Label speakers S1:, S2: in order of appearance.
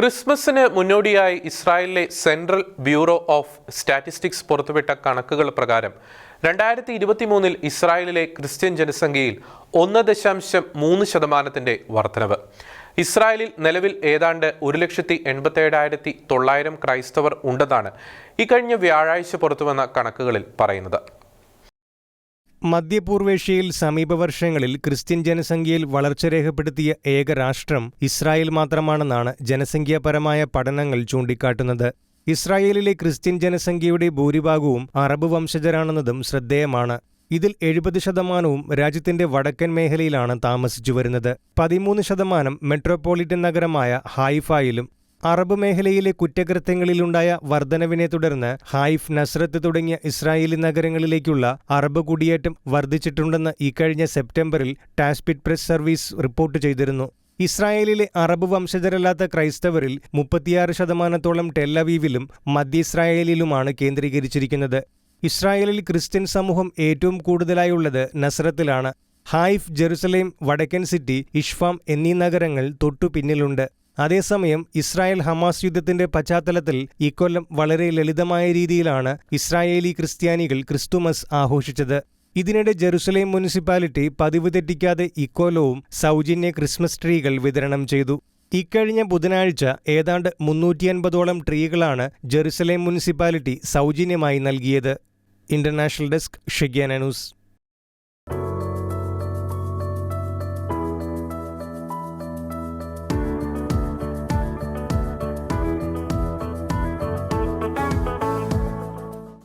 S1: ക്രിസ്മസിന് മുന്നോടിയായി ഇസ്രായേലിലെ സെൻട്രൽ ബ്യൂറോ ഓഫ് സ്റ്റാറ്റിസ്റ്റിക്സ് പുറത്തുവിട്ട കണക്കുകൾ പ്രകാരം രണ്ടായിരത്തി ഇരുപത്തി മൂന്നിൽ ഇസ്രായേലിലെ ക്രിസ്ത്യൻ ജനസംഖ്യയിൽ ഒന്ന് ദശാംശം മൂന്ന് ശതമാനത്തിന്റെ വർധനവ്. ഇസ്രായേലിൽ നിലവിൽ ഏതാണ്ട് ഒരു ലക്ഷത്തി എൺപത്തേഴായിരത്തി തൊള്ളായിരം ക്രൈസ്തവർ ഉണ്ടെന്നാണ് ഇക്കഴിഞ്ഞ വ്യാഴാഴ്ച പുറത്തുവന്ന കണക്കുകളിൽ പറയുന്നത്.
S2: മധ്യപൂർവേഷ്യയിൽ സമീപ വർഷങ്ങളിൽ ക്രിസ്ത്യൻ ജനസംഖ്യയിൽ വളർച്ച രേഖപ്പെടുത്തിയ ഏക രാഷ്ട്രം ഇസ്രായേൽ മാത്രമാണെന്നാണ് ജനസംഖ്യാപരമായ പഠനങ്ങൾ ചൂണ്ടിക്കാട്ടുന്നത്. ഇസ്രായേലിലെ ക്രിസ്ത്യൻ ജനസംഖ്യയുടെ ഭൂരിഭാഗവും അറബ് വംശജരാണെന്നതും ശ്രദ്ധേയമാണ്. ഇതിൽ എഴുപത് ശതമാനവും രാജ്യത്തിന്റെ വടക്കൻ മേഖലയിലാണ് താമസിച്ചു വരുന്നത് പതിമൂന്ന് ശതമാനം മെട്രോപോളിറ്റൻ നഗരമായ ഹായിഫായിലും അറബ് മേഖലയിലെ കുറ്റകൃത്യങ്ങളിലുണ്ടായ വർധനവിനെ തുടർന്ന് ഹൈഫ് നസ്രത്ത് തുടങ്ങിയ ഇസ്രായേലി നഗരങ്ങളിലേക്കുള്ള അറബ് കുടിയേറ്റം വർദ്ധിച്ചിട്ടുണ്ടെന്ന് ഇക്കഴിഞ്ഞ സെപ്റ്റംബറിൽ ടാസ്പിറ്റ് പ്രസ് സർവീസ് റിപ്പോർട്ട് ചെയ്തിരുന്നു. ഇസ്രായേലിലെ അറബ് വംശജരല്ലാത്ത ക്രൈസ്തവരിൽ മുപ്പത്തിയാറ് ശതമാനത്തോളം ടെല്ലവീവിലും മധ്യ ഇസ്രായേലിലുമാണ് കേന്ദ്രീകരിച്ചിരിക്കുന്നത്. ഇസ്രായേലിൽ ക്രിസ്ത്യൻ സമൂഹം ഏറ്റവും കൂടുതലായുള്ളത് നസ്രത്തിലാണ്. ഹായിഫ് ജെറുസലേം വടക്കൻ സിറ്റി ഇഷ്ഫാം എന്നീ നഗരങ്ങൾ തൊട്ടു പിന്നിലുണ്ട്. അതേസമയം ഇസ്രായേൽ ഹമാസ് യുദ്ധത്തിന്റെ പശ്ചാത്തലത്തിൽ ഇക്കൊല്ലം വളരെ ലളിതമായ രീതിയിലാണ് ഇസ്രായേലി ക്രിസ്ത്യാനികൾ ക്രിസ്തുമസ് ആഘോഷിച്ചത്. ഇതിനിടെ ജെറുസലേം മുനിസിപ്പാലിറ്റി പതിവ് തെറ്റിക്കാതെ ഇക്കൊല്ലവും സൗജന്യ ക്രിസ്മസ് ട്രീകൾ വിതരണം ചെയ്തു. ഇക്കഴിഞ്ഞ ബുധനാഴ്ച ഏതാണ്ട് മുന്നൂറ്റിയൻപതോളം ട്രീകളാണ് ജെറുസലേം മുനിസിപ്പാലിറ്റി സൗജന്യമായി നൽകിയത്. International desk ഷെഗ്യാന